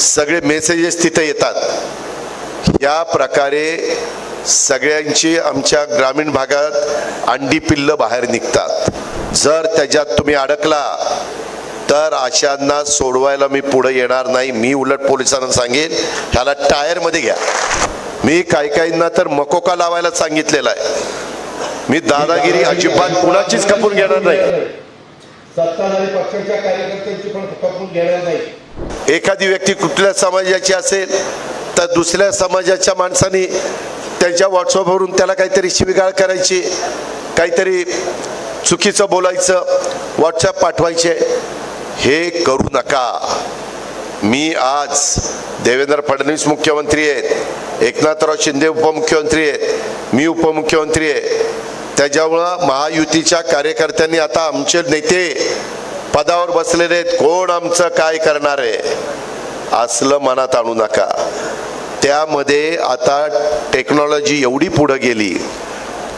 सगळे मेसेजेस तिथे येतात. या प्रकारे सगळ्यांची आमच्या ग्रामीण भागात अंडी पिल्लं बाहेर निघतात. जर त्याच्यात तुम्ही अडकला तर अशांना सोडवायला मी पुढे येणार नाही. मी उलट पोलिसांना सांगेन ह्याला टायरमध्ये घ्या. मी काही काहींना तर मकोका लावायला सांगितलेला आहे. मी दादागिरी अजिबात कुणाचीच खपून घेणार नाही. सत्ताधारी पक्षाच्या कार्यकर्त्यांची पण खपून घेणार नाही. एखादी व्यक्ती कुठल्या समाजाची असेल तर दुसऱ्या समाजाच्या माणसाने त्यांच्या व्हॉट्सअपवरून त्याला काहीतरी शिविगाळ करायची काहीतरी चुकीचं बोलायचं व्हॉट्सअप पाठवायचे हे करू नका. मी आज देवेंद्र फडणवीस मुख्यमंत्री आहेत एकनाथराव शिंदे उपमुख्यमंत्री आहेत मी उपमुख्यमंत्री आहे. त्याच्यामुळं महायुतीच्या कार्यकर्त्यांनी आता आमचे नेते पदावर बसलेले आहेत. कोण आमचं काय करणार आहे? असलं मनात आणू नका. त्यामध्ये आता टेक्नॉलॉजी एवढी पुढं गेली.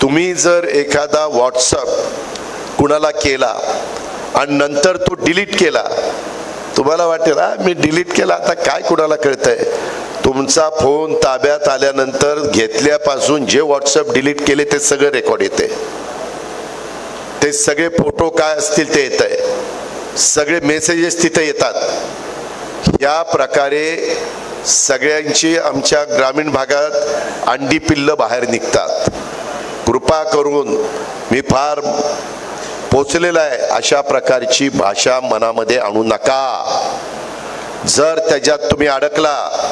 तुम्ही जर एखादा व्हॉट्सअप कुणाला केला आणि नंतर तो डिलीट केला तुम्हाला वाटेल हा मी डिलीट केला आता काय कुणाला कळतंय? तुमचा फोन ताब्यात आल्यानंतर घेतल्यापासून जे व्हॉट्सअप डिलीट केले ते सगळं रेकॉर्ड येते ते सगळे फोटो काय असतील ते येत आहे सगळे मेसेजेस तिथे येतात. या प्रकारे सगळ्यांची आमच्या ग्रामीण भागात अंडी पिल्लं बाहेर निघतात. कृपा करून मी फार पोचलेला आहे अशा प्रकारची भाषा मनामध्ये आणू नका. जर त्याच्यात तुम्ही अडकला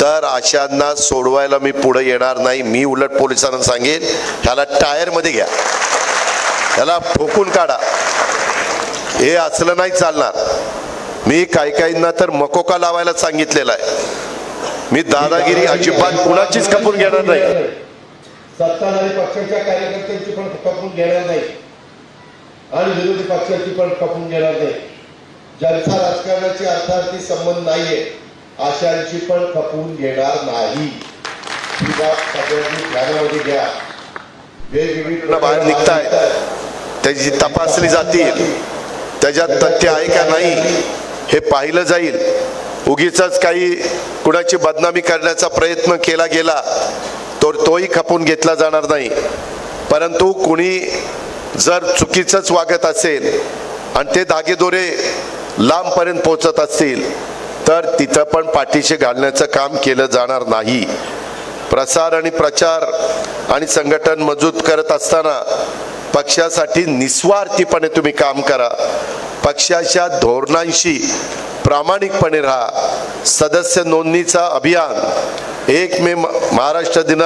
तर अशांना सोडवायला मी पुढे येणार नाही. मी उलट पोलिसांना सांगेन ह्याला टायरमध्ये घ्या. ह्याला ठोकून काढा. हे असलं नाही चालणार. मी काही काहींना तर मकोका लावायला सांगितलेला आहे. मी दादागिरी अजिबात कुणाचीच खपून घेणार नाही. सत्ताधारी पक्षाच्या कार्यकर्त्यांची पण खपून घेणार नाही. आणि विरोधी पक्षाची पण खपून घेणार नाही. ज्यांचा राजकारणाची अर्थार्थी संबंध नाहीये अशांची पण खपून घेणार नाही. ही बाब सगळ्यांनी ध्यानामध्ये घ्या. वेगवेगळी बाहेर निघताय. त्याची तपासली जातील. त्याच्यात तथ्य आहे का नाही हे पाहिलं जाईल. उगीच काही कुणाची बदनामी करण्याचा प्रयत्न केला गेला तर तोही खपून घेतला जाणार नाही. परंतु कुणी जर चुकीचंच वागत असेल आणि ते धागेदोरे लांबपर्यंत पोचत असतील तर तिथं पण पाठीशी घालण्याचं काम केलं जाणार नाही. प्रसार आणि प्रचार आणि संघटन मजबूत करत असताना पक्षासाठी निस्वार्थीपणे तुम्ही काम करा. पक्षाच्या धोरणांशी प्रामाणिकपणे राहा. सदस्य नोंदणीचा अभियान. एक मे महाराष्ट्र दिन.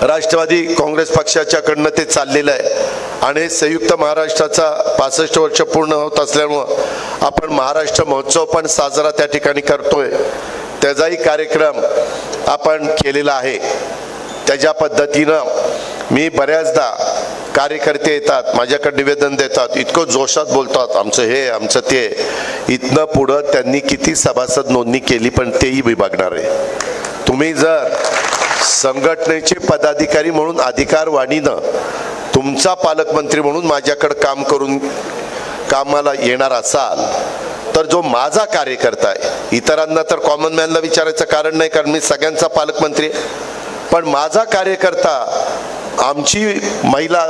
राष्ट्रवादी काँग्रेस पक्षाच्याकडनं ते चाललेलं आहे. आणि संयुक्त महाराष्ट्राचा पासष्ट वर्ष पूर्ण होत असल्यामुळं आपण महाराष्ट्र महोत्सव पण साजरा त्या ठिकाणी करतोय. त्याचाही कार्यक्रम आपण केलेला आहे. त्याच्या पद्धतीनं मी बऱ्याचदा कार्यकर्ते येतात माझ्याकडे निवेदन देतात इतकं जोशात बोलतात आमचं हे आमचं ते. इथनं पुढं त्यांनी किती सभासद नोंदणी केली पण तेही विभागणार आहे. तुम्ही जर संघटनेचे पदाधिकारी म्हणून अधिकारवाणीनं तुमचा पालकमंत्री म्हणून माझ्याकडं काम करून कामाला येणार असाल तर जो माझा कार्यकर्ता आहे इतरांना तर कॉमन मॅनला विचारायचं कारण नाही कारण मी सगळ्यांचा पालकमंत्री पण माझा कार्यकर्ता आमची महिला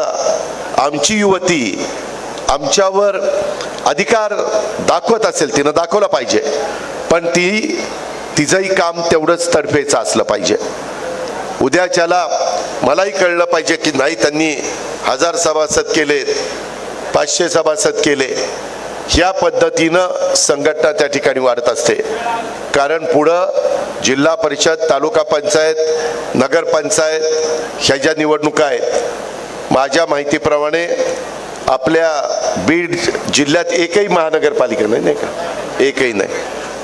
आमची युवती आमच्यावर अधिकार दाखवत असेल तिनं दाखवला पाहिजे. पण ती तिचंही काम तेवढंच तडफेचं असलं पाहिजे. उद्याच्याला मलाही कळलं पाहिजे की नाही त्यांनी हजार सभासद केले पाचशे सभासद केले. ह्या पद्धतीनं संघटना त्या ठिकाणी वाढत असते. कारण पुढं जिल्हा परिषद तालुका पंचायत नगरपंचायत ह्या ज्या निवडणुका आहेत माझ्या माहितीप्रमाणे आपल्या बीड जिल्ह्यात एकही महानगरपालिका नाही नाही का? एकही नाही.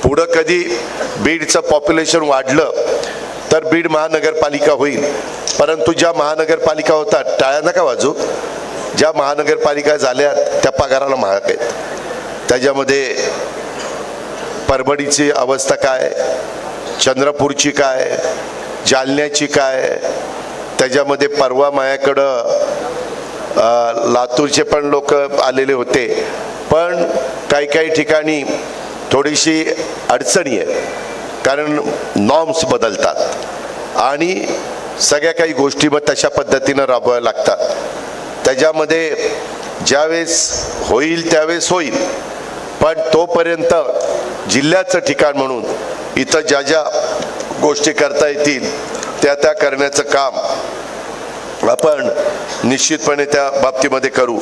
पुढं कधी बीडचं पॉप्युलेशन वाढलं तर बीड महानगरपालिका होईल. परंतु ज्या महानगरपालिका होतात टाळ्या नका वाजू. ज्या महानगरपालिका झाल्या त्या पगाराला महाग आहेत. त्याच्यामध्ये परभणीची अवस्था काय? चंद्रपूरची काय जालन्याची काय त्याच्यामध्ये परवा मायाकडं लातूरचे पण लोक आलेले होते. पण काही काही ठिकाणी थोडीशी अडचणी आहे कारण नॉर्म्स बदलतात. आणि सगळ्या काही गोष्टी मग तशा पद्धतीनं राबवाव्या लागतात. त्याच्यामध्ये ज्यावेळेस होईल त्यावेळेस होईल. पण तोपर्यंत जिल्ह्याचं ठिकाण म्हणून इथं ज्या ज्या गोष्टी करता येतील त्या त्या करण्याचं काम आपण निश्चितपणे त्या बाबतीमध्ये करू.